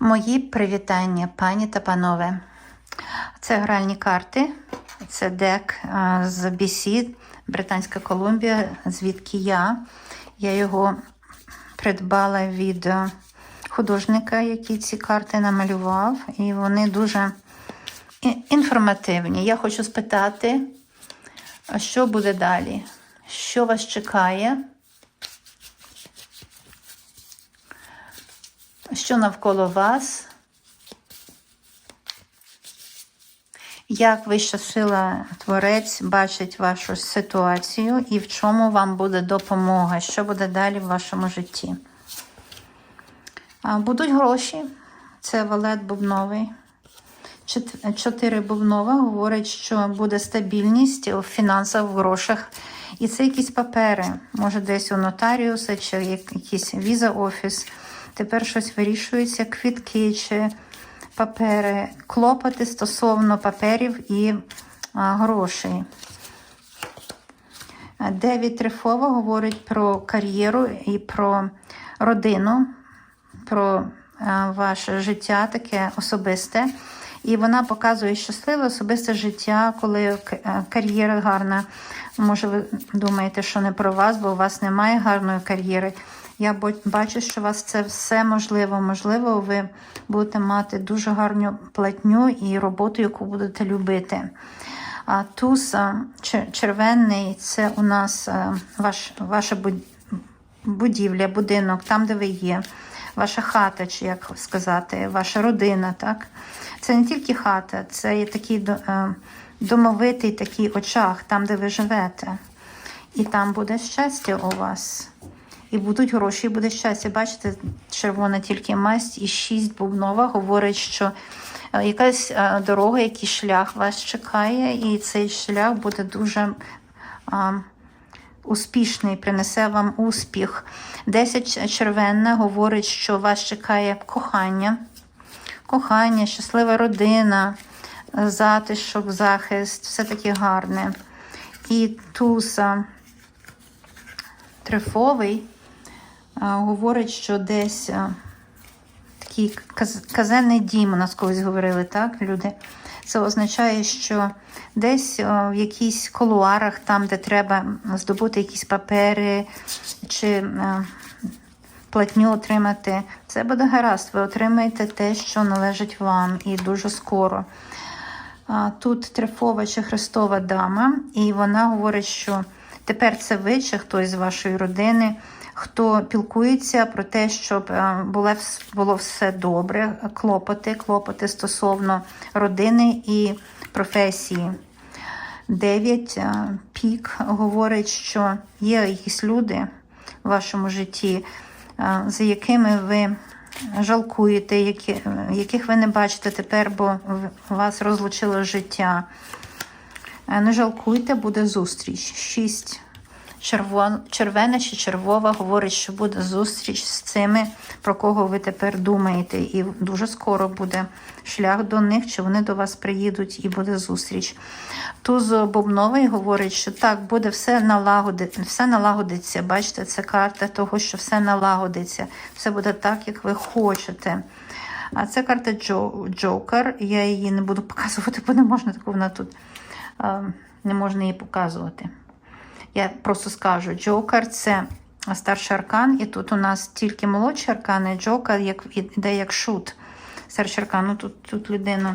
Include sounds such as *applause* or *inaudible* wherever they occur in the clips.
Мої привітання, пані та панове. Це гральні карти, це дек а, з BC, Британська Колумбія, звідки я. Я його придбала від художника, який ці карти намалював, і вони дуже інформативні. Я хочу спитати, що буде далі? Що вас чекає? Що навколо вас? Як вища сила Творець бачить вашу ситуацію і в чому вам буде допомога? Що буде далі в вашому житті? Будуть гроші. Це валет бубновий. Чотири бубнова говорить, що буде стабільність у фінансах, в грошах. І це якісь папери. Може, десь у нотаріуса чи якийсь віза офіс. Тепер щось вирішується, квітки чи папери, клопоти стосовно паперів і грошей. Девід Трифова говорить про кар'єру і про родину, про ваше життя таке особисте. І вона показує щасливе особисте життя, коли кар'єра гарна. Може, ви думаєте, що не про вас, бо у вас немає гарної кар'єри. Я бачу, що у вас це все можливо. Можливо, ви будете мати дуже гарну платню і роботу, яку будете любити. А туз а, чер- червоний це у нас ваш, ваша будівля, будинок, там, де ви є, ваша хата, чи як сказати, ваша родина. так? Це не тільки хата, це є такий е, домовитий такий очаг, там, де ви живете. І там буде щастя у вас. І будуть гроші, і буде щастя. Бачите, червона тільки масть і шість бубнова говорить, що е, якась е, дорога, якийсь шлях вас чекає, і цей шлях буде дуже а, успішний, принесе вам успіх. Десять червенна говорить, що вас чекає кохання, кохання, щаслива родина, е, затишок, захист, все таке гарне. І туса трифовий говорить, що десь такий каз- казенний дім, у нас колись говорили, так, люди. Це означає, що десь в якісь колуарах, там, де треба здобути якісь папери чи платню отримати, це буде гаразд. Ви отримаєте те, що належить вам, і дуже скоро. Тут трифова чи Христова дама, і вона говорить, що тепер це ви чи хтось з вашої родини, хто пілкується про те, щоб е, було, все добре, клопоти, клопоти стосовно родини і професії. Дев'ять е, пік говорить, що є якісь люди в вашому житті, е, за якими ви жалкуєте, які, яких ви не бачите тепер, бо вас розлучило життя. Не жалкуйте, буде зустріч. Шість. Червон, червена чи червова говорить, що буде зустріч з цими, про кого ви тепер думаєте. І дуже скоро буде шлях до них, чи вони до вас приїдуть, і буде зустріч. Туз Бобновий говорить, що так, буде все налагодити, все налагодиться. Бачите, це карта того, що все налагодиться. Все буде так, як ви хочете. А це карта Джо, Джокер. Я її не буду показувати, бо не можна таку вона тут не можна її показувати. Я просто скажу, Джокер це старший аркан, і тут у нас тільки молодший аркан, і Джокер як, іде як шут. Старший аркан, ну тут, тут людину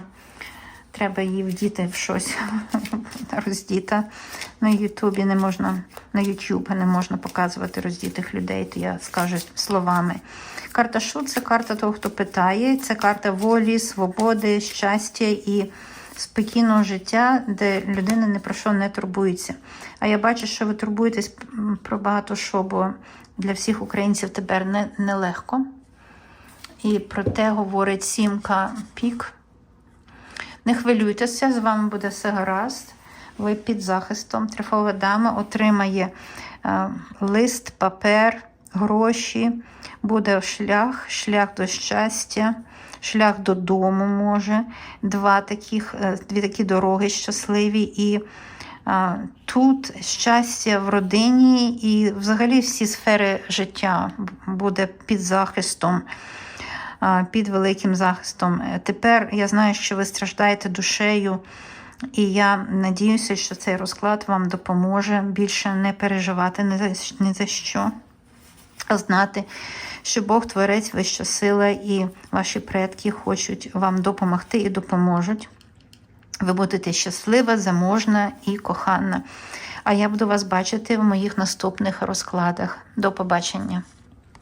треба її вдіти в щось *laughs* роздіта. На Ютубі не можна, на Ютуб не можна показувати роздітих людей, то я скажу словами. Карта шут це карта того, хто питає, це карта волі, свободи, щастя і спокійного життя, де людина ні про що не турбується. А я бачу, що ви турбуєтесь про багато що, бо для всіх українців тепер не, нелегко. І про те говорить сімка пік. Не хвилюйтеся, з вами буде все гаразд. Ви під захистом. Трифова дама отримає е, лист, папер, гроші, буде шлях, шлях до щастя, шлях додому може. Два таких, е, дві такі дороги щасливі. І е, тут щастя в родині і взагалі всі сфери життя буде під захистом. а, під великим захистом. Е, Тепер я знаю, що ви страждаєте душею, і я надіюся, що цей розклад вам допоможе більше не переживати ні за, ні за що, а знати, що Бог Творець, вища сила, і ваші предки хочуть вам допомогти і допоможуть. Ви будете щаслива, заможна і кохана. А я буду вас бачити в моїх наступних розкладах. До побачення!